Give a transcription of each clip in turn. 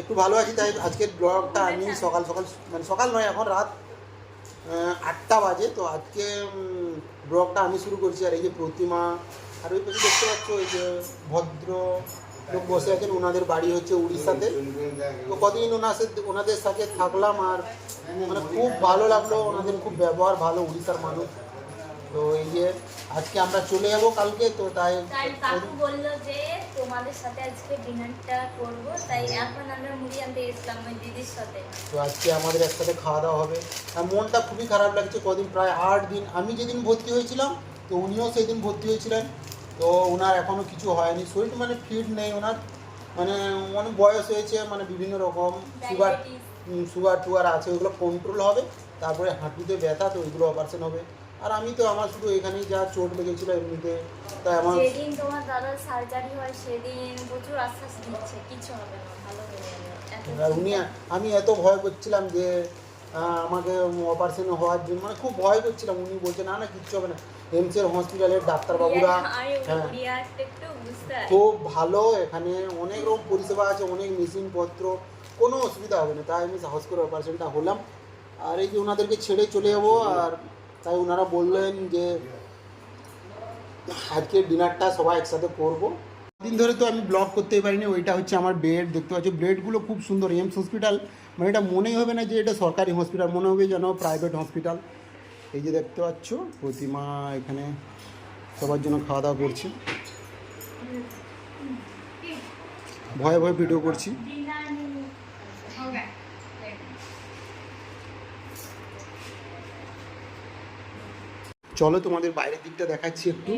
একটু ভালো আছি তাই আজকের ব্লগটা আমি সকাল সকাল মানে সকাল নয় এখন রাত আটটা বাজে। তো আজকে ব্লগটা আমি শুরু করছি আর এই যে প্রতিমা আর ওই পাশে দেখতে পাচ্ছ ওই যে ভদ্র লোক বসে আছেন ওনাদের বাড়ি হচ্ছে উড়িষ্যাতে। তো কতদিন ওনার সাথে ওনাদের সাথে থাকলাম আর মানে খুব ভালো লাগল ওনাদের খুব ব্যবহার ভালো উড়িষ্যার মানুষ। তো এই যে আজকে আমরা চলে যাব কালকে তো তাই তাই কাকু বলল যে তোমাদের সাথে আজকে ডিনারটা করব তাই এখন আমরা মুড়ি আনতে গেছিলাম ওই দিদির সাথে। তো আজকে আমাদের একসাথে খাওয়া দাওয়া হবে। আর মনটা খুবই খারাপ লাগছে কদিন প্রায় আট দিন আমি যেদিন ভর্তি হয়েছিলাম তো উনিও সেই দিন ভর্তি হয়েছিলেন। তো ওনার এখনও কিছু হয়নি শরীর মানে ফিট নেই ওনার। মানে অনেক বয়স হয়েছে মানে বিভিন্ন রকম সুগার সুগার টুগার আছে ওগুলো কন্ট্রোল হবে। তারপরে হাঁটুতে ব্যথা তো ওইগুলো অপারেশন হবে। আর আমি তো আমার শুধু এখানেই যা চোট লেগেছিলো এমনিতে তাই আমার যেদিন তোমার দাদার সার্জারি হয় সেদিন প্রচুর আশ্বাস দিচ্ছে কিছু হবে না ভালো হয়ে যাবে। আর উনি আমি এত ভয় করছিলাম যে আমাকে অপারেশন হওয়ার জন্য মানে খুব ভয় করছিলাম উনি বলছে না না কিচ্ছু হবে না। এমসের হসপিটালের ডাক্তারবাবুরা হ্যাঁ। খুব ভালো এখানে অনেক রকম পরিষেবা আছে অনেক মেশিনপত্র কোনো অসুবিধা হবে না। তাই আমি সাহস করে অপারেশনটা হলাম। আর এই যে ওনাদেরকে ছেড়ে চলে যাব আর তাই ওনারা বললেন যে, আজকের ডিনারটা সবাই একসাথে করব। দিন ধরে তো আমি ব্লগ করতেই পারিনি, ওইটা হচ্ছে আমার বেড দেখতে পাচ্ছি বেডগুলো খুব সুন্দর, এমস হসপিটাল মানে এটা মনেই হবে না যে এটা সরকারি হসপিটাল মনে হবে যেন প্রাইভেট হসপিটাল এই যে দেখতে পাচ্ছ, প্রতিমা এখানে সবার জন্য খাওয়া দাওয়া করছে। ভয়ে ভয়ে ভিডিও করছি। চলো তোমাদের বাইরের দিকটা দেখাচ্ছি একটু।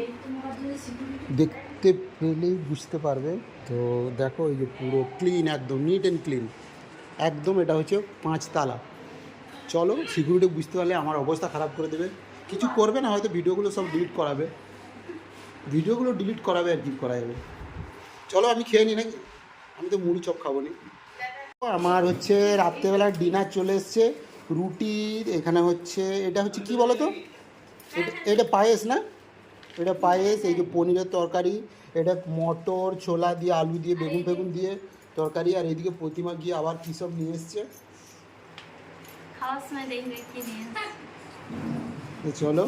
দেখতে পেলেই বুঝতে পারবে। তো দেখো, এই যে পুরো ক্লিন একদম নিট অ্যান্ড ক্লিন একদম এটা হচ্ছে পাঁচতলা। চলো সিকিউরিটি বুঝতে পারলে আমার অবস্থা খারাপ করে দেবে। কিছু করবে না, হয়তো ভিডিওগুলো সব ডিলিট করাবে। ভিডিওগুলো ডিলিট করাবে আর কি করা যাবে। চলো, আমি খেয়ে নিই নাকি? আমি তো মুড়ি চপ খাব নি। আমার হচ্ছে রাত্রেবেলা ডিনার চলে এসছে। রুটির, এখানে হচ্ছে, এটা হচ্ছে কি বলো তো এটা পায়েস না? এটা পায়েস এই যে পনিরের তরকারি এটা মটর ছোলা দিয়ে আলু দিয়ে বেগুন ফেগুন দিয়ে তরকারি আর এইদিকে প্রতিমা গিয়ে আবার কী সব নিয়ে এসছে? চলো।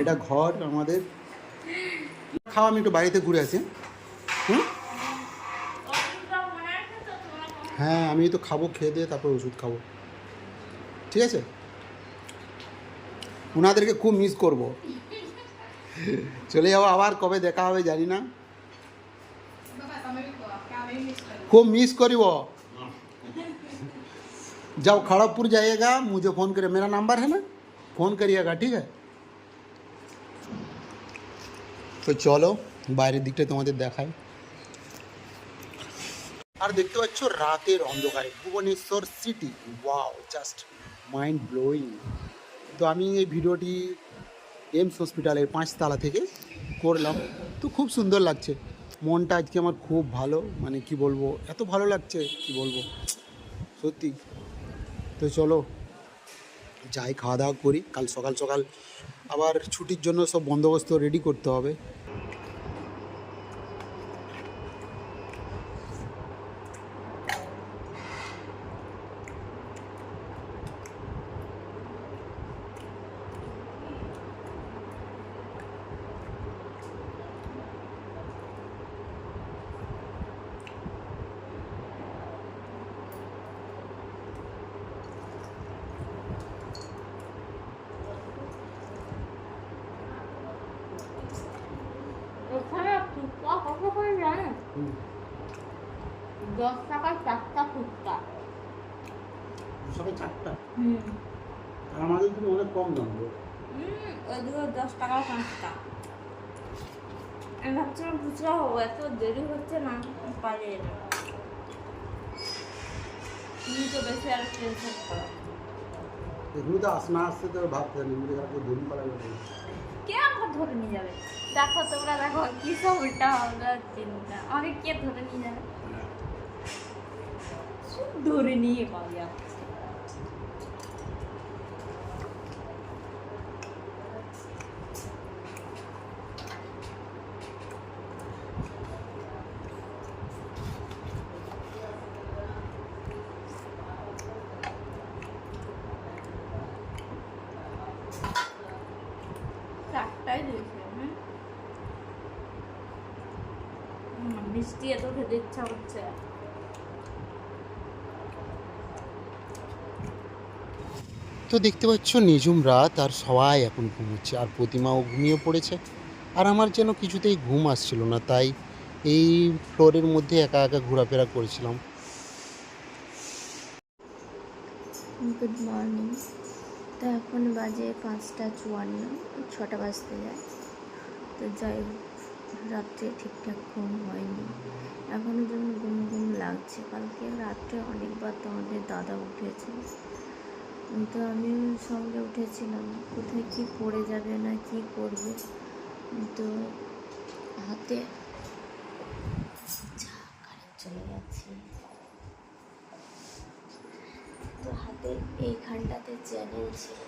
এটা ঘর আমাদের। খাও আমি একটু বাড়িতে ঘুরে আসি। হুম? হ্যাঁ আমি তো খাব খেয়ে দিয়ে তারপর ওষুধ খাব। ঠিক আছে? ওনাদেরকে খুব মিস করব চলে যাবো আবার কবে দেখা হবে জানি না खूब मिस करिब जब खड़गपुर जाइएगा मुझे फ़ोन करिए मेरा नंबर है ना फ़ोन करिएगा ठीक है তো চলো বাইরের দিকটা তোমাদের দেখাই আর দেখতে পাচ্ছ রাতের অন্ধকারে Bhubaneswar city wow just mind blowing তো আমি এই ভিডিওটি এমস হসপিটালের পাঁচতলা থেকে করলাম। তো খুব সুন্দর লাগছে। মনটা আজকে আমার খুব ভালো। মানে কি বলব? এত ভালো লাগছে, কি বলব? সত্যি। তো চলো, যাই, খাওয়া দাওয়া করি। কাল সকাল সকাল আবার ছুটির জন্য সব বন্দোবস্ত রেডি করতে হবে ওখানে ফুচকা কত করে জানো দশ টাকার চারটা ফুচকা। সকাল চারটা? হুম। আর আমাদের কিন্তু অনেক কম দাম হুম দশ টাকা পাঁচটা। আমি ভাবছিলাম ফুচকা হব এত দেরি হচ্ছে না পারে না তুমি তো বেশি আর টেনশন করো এগুলো তো আস আসতে তো ভাবতে এগুলো যাবে। কে আমাকে ধরে নিয়ে যাবে? দেখো তোমরা দেখো, কি সব উল্টা আমরা চিন্তা। আমাকে কে ধরে নিয়ে যাবে? ধরে নিয়ে পাবি এত খেতে ইচ্ছা করছে তো দেখতে পাচ্ছ নিঝুম রাত আর সবাই এখন ঘুমোচ্ছে আর প্রতিমাও ঘুমিয়ে পড়েছে। আর আমার যেন কিছুতেই ঘুম আসছিল না তাই এই ফ্লোরের মধ্যে একা একা ঘোরাফেরা করেছিলাম। গুড মর্নিং তো এখন বাজে পাঁচটা চুয়ান্ন ছটা বাজতে যায়। তো যাই হোক রাত্রে ঠিকঠাক ঘুম হয়নি। লাগছে কালকে রাত্রে অনেকবার তোমাদের দাদা উঠেছে। তো আমি সঙ্গে উঠেছিলাম। কোথায় কি পড়ে যাবে না কি করবে? তো হাতে চলে যাচ্ছে তো হাতে এইখানটাতে চ্যানেল ছিল।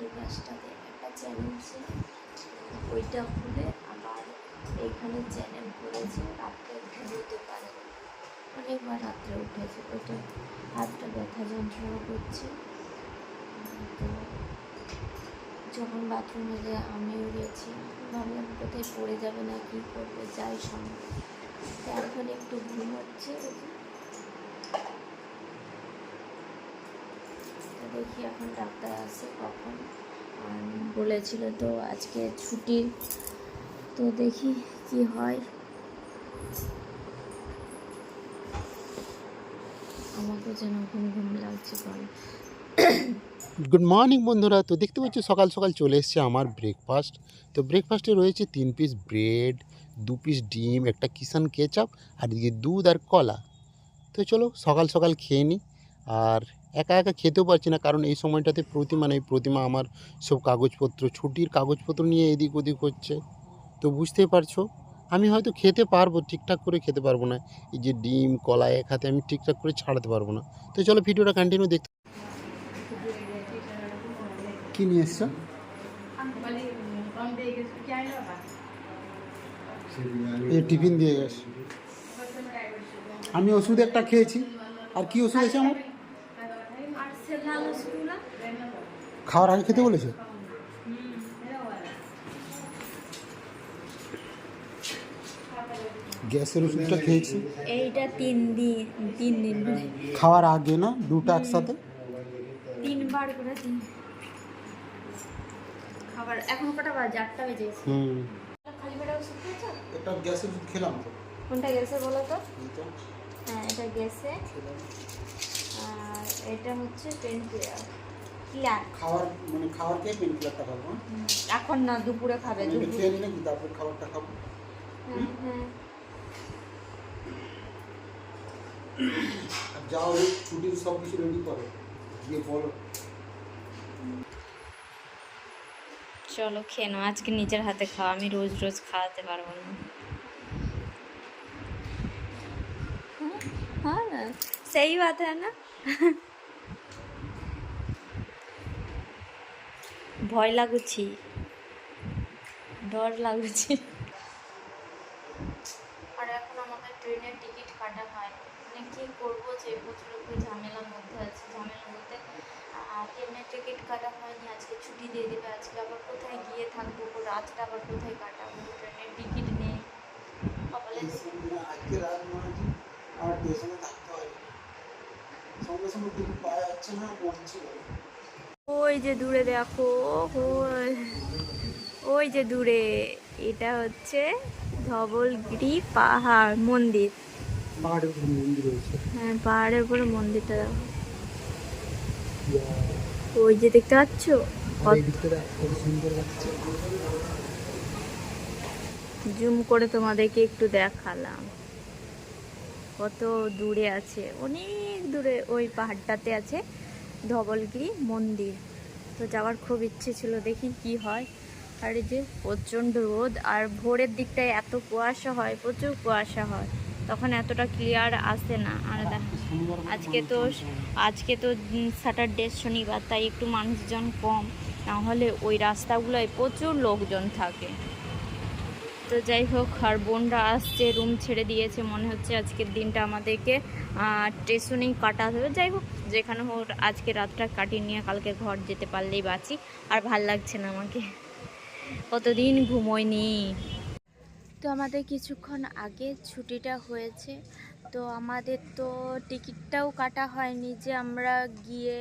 এই গাছটাতে একটা চ্যানেল ছিল। ওইটা খুলে আবার এইখানে চ্যানেল করেছে। রাত্রে ঘুমোতে পারে। অনেকবার রাত্রে উঠেছে, ওইটা হাতটা ব্যথা যন্ত্রণা করছে। তো যখন বাথরুমে যে আমিও গেছি, ভাবলাম কোথায় পড়ে যাবে না, কি করবে, যাই সঙ্গে। তো এখন একটু ঘুম হচ্ছে। দেখি এখন ডাক্তার আসে কখন। বলেছিল তো আজকে ছুটি তো দেখি কি হয়। গুড মর্নিং বন্ধুরা। তো দেখতে পাচ্ছ, সকাল সকাল চলে এসছে আমার ব্রেকফাস্ট তো ব্রেকফাস্টে রয়েছে তিন পিস ব্রেড দু পিস ডিম, একটা কিষান কেচাপ আর এদিকে দুধ আর কলা। তো চলো, সকাল সকাল খেয়ে নিই আর একা একা খেতেও পারছি না, কারণ এই সময়টাতে প্রতিমা নেই। প্রতিমা আমার সব কাগজপত্র, ছুটির কাগজপত্র নিয়ে এদিক ওদিক হচ্ছে। তো বুঝতেই পারছ আমি হয়তো খেতে পারব ঠিকঠাক করে খেতে পারব না। এই যে ডিম কলা এক হাতে আমি ঠিকঠাক করে ছাড়াতে পারব না। তো চলো ভিডিওটা কন্টিনিউ দেখতে কি নিয়ে এসছো? এই টিফিন দিয়ে গেছে। আমি ওষুধ একটা খেয়েছি। আর কি ওষুধ আছে আমার? খাওয়ার আগে খেতে বলেছে? গ্যাসের ওষুধটা খেয়েছি। এইটা তিন দিন তিন দিন খাওয়ার আগে না দুটো একসাথে? তিনবার করে দিন খাবার এখন কটা বাজে? আটটা বেজে হুম। খালি পেটে ওষুধ খেয়েছো? এটা গ্যাসের ওষুধ খেলাম তো। কোনটা গেছে বলো তো? হ্যাঁ এটা খেলাম। আর এটা হচ্ছে পেন ক্লিয়ার খাওয়ার মানে খাওয়ার খেয়ে পেন কিলারটা খাব? এখন না দুপুরে খাবে দুপুরে তারপর খাবারটা খাব। হ্যাঁ হ্যাঁ আর যাও ওই ছুটির সব কিছু রেডি করো গিয়ে বলো চলো খেয়ে নাও আজকে নিজের হাতে খাওয়া আমি রোজ রোজ খাওয়াতে পারবো না हाँ ना सही बात है ना ভয় লাগুছি ডর লাগুছি আর এখন আমাদের ট্রেনের টিকিট কাটা হয় কী করব যে প্রচুর একটু ঝামেলার মধ্যে আছে ঝামেলার মধ্যে। আর ট্রেনের টিকিট কাটা হয়নি আজকে ছুটি দিয়ে দেবে আজকে আবার কোথায় গিয়ে থাকব রাতটা আবার কোথায় কাটাবো ট্রেনের টিকিট নেই। কপালে আজকে রাত মনে হচ্ছে আমার স্টেশনে থাকতে সঙ্গে সঙ্গে টিকিট পাওয়া যাচ্ছে না বলছি ওই যে দূরে দেখো ওই যে দূরে এটা হচ্ছে ধবলগিরি পাহাড় মন্দির। পাহাড়ের উপর মন্দির রয়েছে। হ্যাঁ পাহাড়ের উপরে মন্দিরটা দেখো। ওই যে দেখতে পাচ্ছ? জুম করে তোমাদেরকে একটু দেখালাম। কত দূরে আছে অনেক দূরে ওই পাহাড়টাতে আছে ধবলগিরি মন্দির। তো যাওয়ার খুব ইচ্ছে ছিল দেখি কি হয়। আর এই যে প্রচণ্ড রোদ আর ভোরের দিকটায় এত কুয়াশা হয় প্রচুর কুয়াশা হয়। তখন এতটা ক্লিয়ার আসে না। আর আজকে তো আজকে তো স্যাটারডে শনিবার, তাই একটু মানুষজন কম। না হলে ওই রাস্তাগুলোয় প্রচুর লোকজন থাকে। তো যাই হোক, আর বোনরা আসছে রুম ছেড়ে দিয়েছে। মনে হচ্ছে আজকের দিনটা আমাদেরকে স্টেশনেই কাটাতে হবে। যাই হোক, যেখানে হোক, আজকে রাতটা কাটিয়ে নিয়ে কালকে ঘর যেতে পারলেই বাঁচি। আর ভালো লাগছে না আমাকে। কতদিন ঘুমোয়নি তো আমাদের কিছুক্ষণ আগে ছুটিটা হয়েছে। তো আমাদের তো টিকিটটাও কাটা হয়নি যে আমরা গিয়ে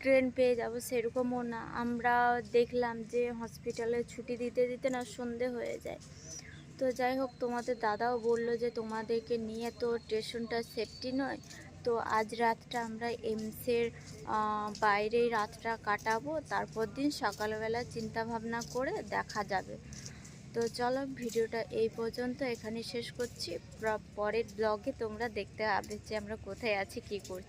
ট্রেন পেয়ে যাব সেরকমও না। আমরা দেখলাম যে হসপিটালে ছুটি দিতে দিতে না সন্ধে হয়ে যায়। তো যাই হোক, তোমাদের দাদাও বলল যে তোমাদেরকে নিয়ে তো স্টেশনটা সেফটি নয়। তো আজ রাতটা আমরা এমসের বাইরেই রাতটা কাটাবো। তারপর দিন সকালবেলা চিন্তা ভাবনা করে দেখা যাবে। তো চলো ভিডিওটা এই পর্যন্ত এখানে শেষ করছি। প্র- পরের ব্লগে তোমরা দেখতে পাবে যে আমরা কোথায় আছি, কী করছি।